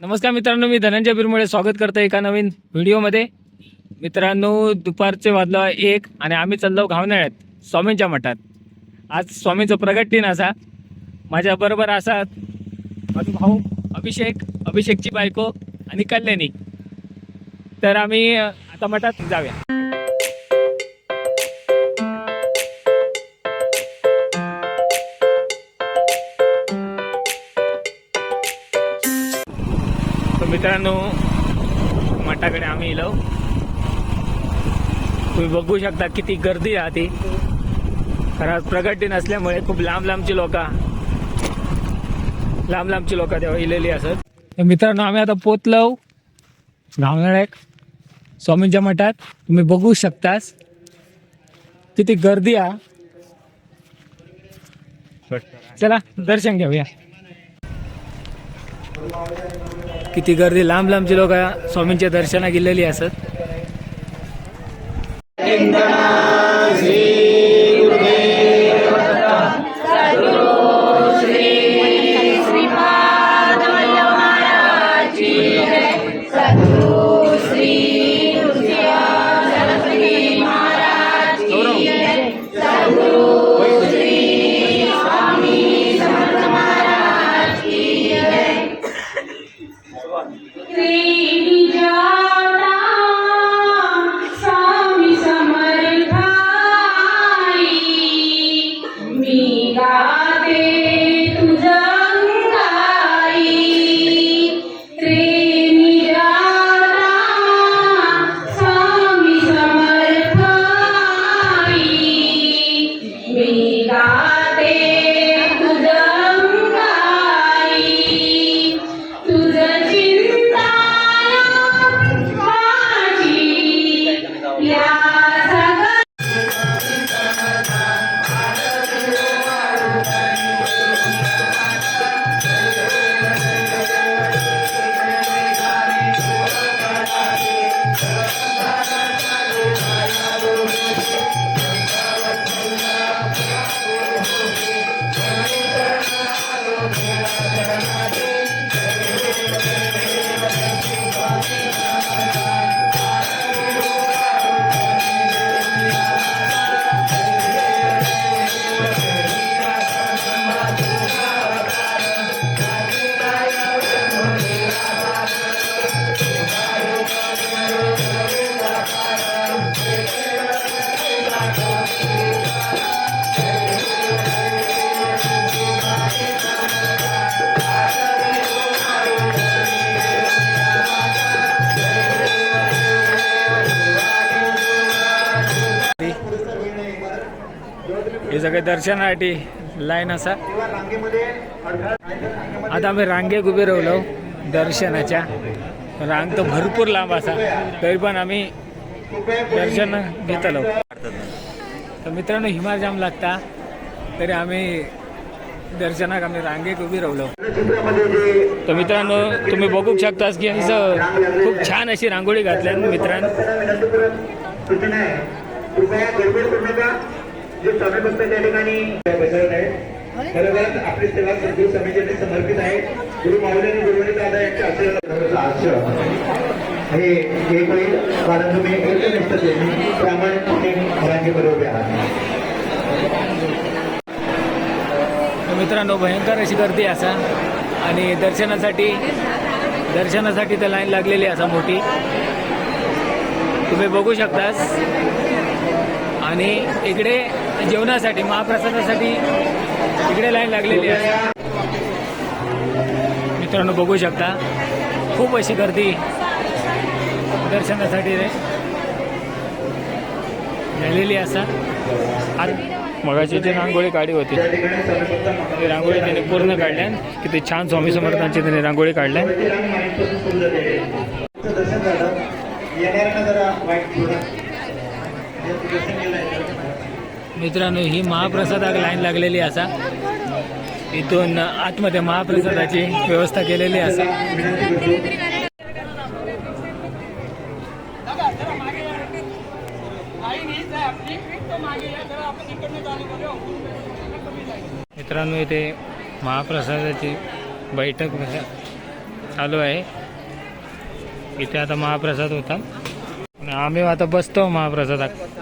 नमस्कार मित्रांनो मी धनंजय बिरमुळे स्वागत करतो एका नवीन व्हिडिओमध्ये. मित्रांनो दुपारचे वाजलं एक आणि आम्ही चाललो घावनाळ्यात स्वामींच्या मठात. आज स्वामींचं प्रगट दिन असा. माझ्याबरोबर असा माझा भाऊ अभिषेक अभिषेकची बायको आणि कल्याणी. तर आम्ही आता मठात जाऊया. मित्रांनो मठाकडे आम्ही येलो तुम्ही बघू शकता किती गर्दी आहे ती. खरंच प्रगट दिन असल्यामुळे खूप लांब लांबची लोक लांब लांबची लोक तेव्हा इलेली असत. तर मित्रांनो आम्ही आता पोचलो घावनाळ्याक स्वामींच्या मठात. तुम्ही बघू शकतास किती गर्दी आहे. चला दर्शन घेऊया. किती गर्दी. लांब लांबची लोक स्वामींच्या दर्शना गेलेली असत. Gracias. हे सगळे दर्शनासाठी लाईन असा आता आम्ही रांगेक उभे राहिलो दर्शनाच्या रांग तर भरपूर लांब असा तरी पण आम्ही दर्शन घेतलो तर मित्रांनो हिमार जाम लागता तरी आम्ही दर्शनाक आम्ही रांगेक उभी राहिलो तर मित्रांनो तुम्ही बघू शकतास की असं खूप छान अशी रांगोळी घातल्या मित्रांनो जो स्वामी भक्त त्या ठिकाणी बसवत आहे खरोखरच आपली सेवा सद्गुरू समितीने समर्पित आहे. गुरु माऊली आणि गुरुवारी दादा यांच्या आशीर्वाद आश्रम हे एक होईल. कारण तुम्ही एकनिष्ठते प्रामाणिकपणे घरांची बरोबर आहात मित्रांनो भयंकर अशी गर्दी असा. आणि दर्शनासाठी दर्शनासाठी तर लाईन लागलेली असा मोठी. तुम्ही बघू शकतास. आणि इकडे जेवणासाठी महाप्रसादासाठी इकडे लाईन लागलेली आहे. मित्रांनो बघू शकता. खूप अशी गर्दी दर्शनासाठी झालेली असा. मगाची जी रांगोळी काढली होती ती रांगोळी त्यांनी पूर्ण काढल्या किती छान स्वामी समर्थांची त्यांनी रांगोळी काढल्या महाराज मित्रांनो ही महाप्रसादाक लाईन लागलेली असा. इथून आतमध्ये महाप्रसादाची व्यवस्था केलेली असा. मित्रांनो इथे महाप्रसादाची बैठक चालू आहे. इथे आता महाप्रसाद होता. आम्ही आता बसतो महाप्रसादात.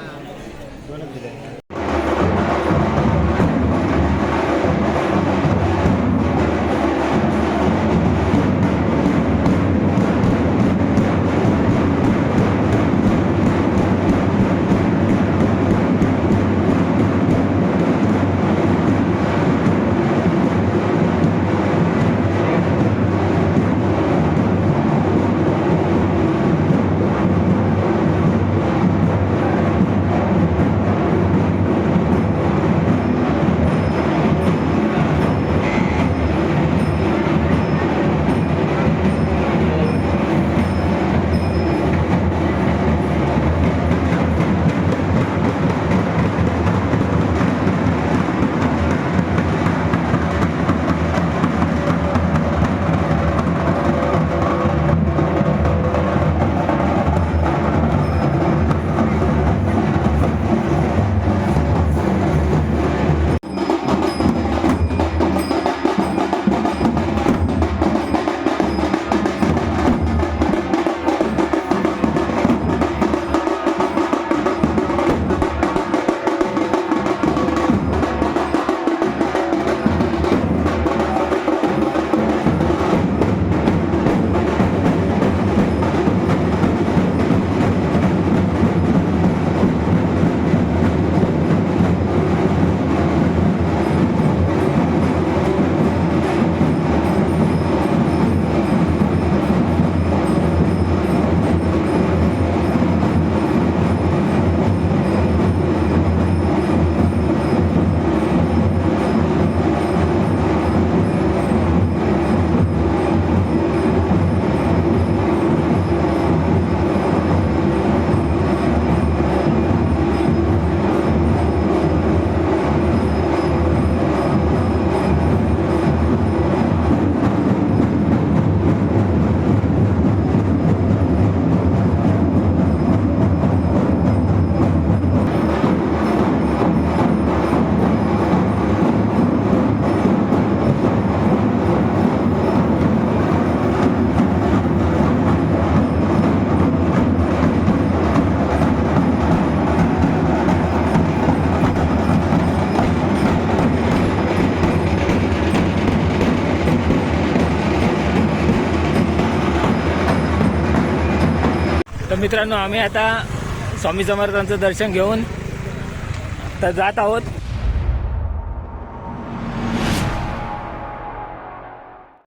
तर मित्रांनो आम्ही आता स्वामी समर्थांचं दर्शन घेऊन तर जात आहोत.